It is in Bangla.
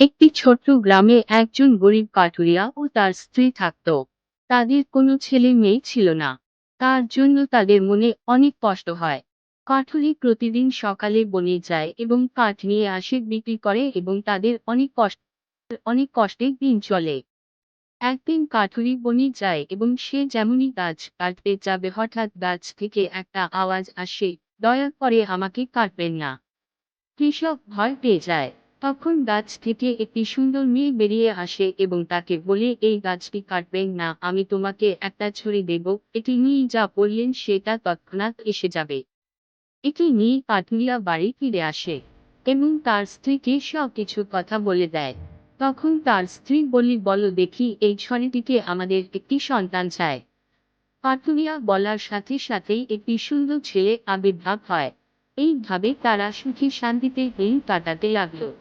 একটি ছোট্ট গ্রামে একজন গরিব কাঠুরিয়া ও তার স্ত্রী থাকত। তাদের কোনো ছেলে মেয়ে ছিল না। তার জন্য তাদের মনে অনেক কষ্ট হয়। কাঠুরি প্রতিদিন সকালে বনে যায় এবং কাঠ নিয়ে আসে, বিক্রি করে এবং তাদের অনেক কষ্ট, অনেক কষ্টে দিন চলে। একদিন কাঠুরি বনে যায় এবং সে যেমনই গাছ কাটতে যাবে, হঠাৎ গাছ থেকে একটা আওয়াজ আসে, দয়া করে আমাকে কাটবেন না। কৃষক ভয় পেয়ে যায়। তখন গাছ থেকে একটি সুন্দর মেয়ে বেরিয়ে আসে এবং তাকে বলে, এই গাছটি কাটবেন না, আমি তোমাকে একটা ছুরি দেব। এটি নিয়ে যা বললেন সেটা তৎক্ষণাৎ এসে যাবে। এটি নিয়ে কাঠুরিয়া বাড়ি ফিরে আসে এবং তার স্ত্রীকে সব কিছু কথা বলে দেয়। তখন তার স্ত্রী বলি, বলো দেখি, এই ছড়িটিকে আমাদের একটি সন্তান চায়। কাঠুরিয়া বলার সাথে সাথেই একটি সুন্দর ছেলে আবির্ভাব হয়। এইভাবে তারা সুখী শান্তিতে দিন কাটাতে লাগল।